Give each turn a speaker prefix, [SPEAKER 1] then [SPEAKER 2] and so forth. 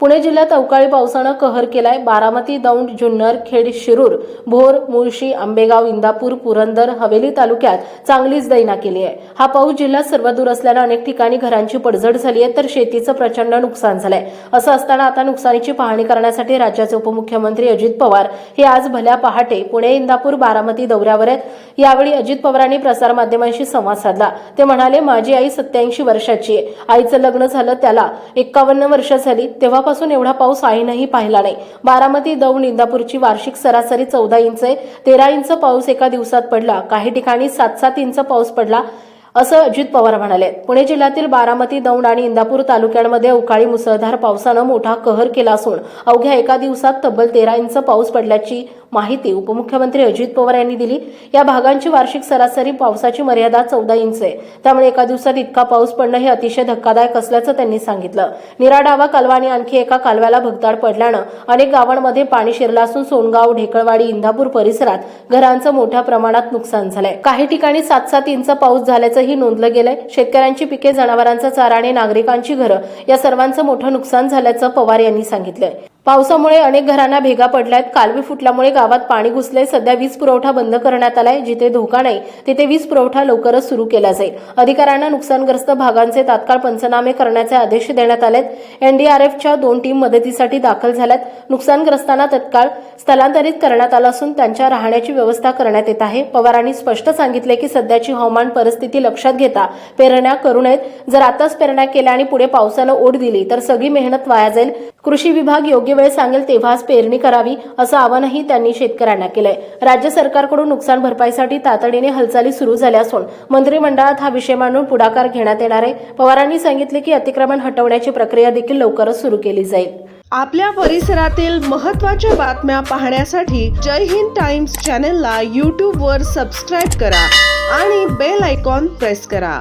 [SPEAKER 1] पुणे जिल्ह्यात अवकाळी पावसानं कहर केलाय बारामती दौंड जुन्नर खेड शिरूर भोर मुळशी आंबेगाव इंदापूर पुरंदर हवेली तालुक्यात चांगलीच दैना केली आहे. हा पाऊस जिल्ह्यात सर्वदूर असल्यानं अनेक ठिकाणी घरांची पडझड झाली आहे तर शेतीचं प्रचंड नुकसान झालंय. असं असताना आता नुकसानीची पाहणी करण्यासाठी राज्याचे उपमुख्यमंत्री अजित पवार हे आज भल्या पहाटे पुणे इंदापूर बारामती दौऱ्यावर आहेत. यावेळी अजित पवारांनी प्रसारमाध्यमांशी संवाद साधला. ते म्हणाले माझी आई सत्याऐंशी वर्षाची आहे. आईचं लग्न झालं त्याला एक्कावन्न वर्ष झाली. तेव्हा तेव्हापासून एवढा पाऊस आईनंही पाहिला नाही. बारामती दौंड इंदापूरची वार्षिक सरासरी चौदा इंच आहे. तेरा इंच पाऊस एका दिवसात पडला. काही ठिकाणी सात सात इंच पाऊस पडला असं अजित पवार म्हणाले. पुणे जिल्ह्यातील बारामती दौंड आणि इंदापूर तालुक्यांमध्ये अवकाळी मुसळधार पावसानं मोठा कहर केला असून अवघ्या एका दिवसात तब्बल तेरा इंच पाऊस पडल्याची माहिती उपमुख्यमंत्री अजित पवार यांनी दिली. या भागांची वार्षिक सरासरी पावसाची मर्यादा चौदा इंच आहे. त्यामुळे एका दिवसात इतका पाऊस पडणं हे अतिशय धक्कादायक असल्याचं त्यांनी सांगितलं. निराडावा कालवा आणि आणखी एका कालव्याला भगदाड पडल्यानं अनेक गावांमध्ये पाणी शिरलं असून सोनगाव ढेकळवाडी इंदापूर परिसरात घरांचं मोठ्या प्रमाणात नुकसान झालंय. काही ठिकाणी सात सात इंच पाऊस झाल्याचंही नोंदलं गेलंय. शेतकऱ्यांची पिके जनावरांचा चारा आणि नागरिकांची घरं या सर्वांचं मोठं नुकसान झाल्याचं पवार यांनी सांगितलंय. पावसामुळे अनेक घरांना भेगा पडल्यात. कालवे फुटल्यामुळे गावात पाणी घुसले सध्या वीज पुरवठा बंद करण्यात आलाय. जिथे धोका नाही तिथे वीज पुरवठा लवकरच सुरू केला जाईल. अधिकाऱ्यांना नुकसानग्रस्त भागांचे तात्काळ पंचनामे करण्याचे आदेश देण्यात आलेत. एनडीआरएफच्या दोन टीम मदतीसाठी दाखल झाल्यात. नुकसानग्रस्तांना तत्काळ स्थलांतरित करण्यात आलं असून त्यांच्या राहण्याची व्यवस्था करण्यात येत आहे. पवारांनी स्पष्ट सांगितले की सध्याची हवामान परिस्थिती लक्षात घेता पेरण्या करू नयेत. जर आताच पेरण्या केल्या आणि पुढे पावसानं ओढ दिली तर सगळी मेहनत वाया जाईल. कृषी विभाग योग्य वेळ सांगेल तेव्हाच पेरणी करावी असं आवाहनही त्यांनी शेतकऱ्यांना केलंय. राज्य सरकारकडून नुकसान भरपाईसाठी तातडीने हालचाली सुरू झाल्या असून मंत्रिमंडळात हा विषय मांडून पुढाकार घेण्यात येणार आहे. पवारांनी सांगितले की अतिक्रमण हटवण्याची प्रक्रिया देखील लवकरच सुरू केली जाईल.
[SPEAKER 2] आपल्या परिसरातील महत्त्वाच्या बातम्या पाहण्यासाठी जय हिंद टाइम्स चॅनलला यूट्यूबवर सबस्क्राईब करा आणि बेल आयकॉन प्रेस करा.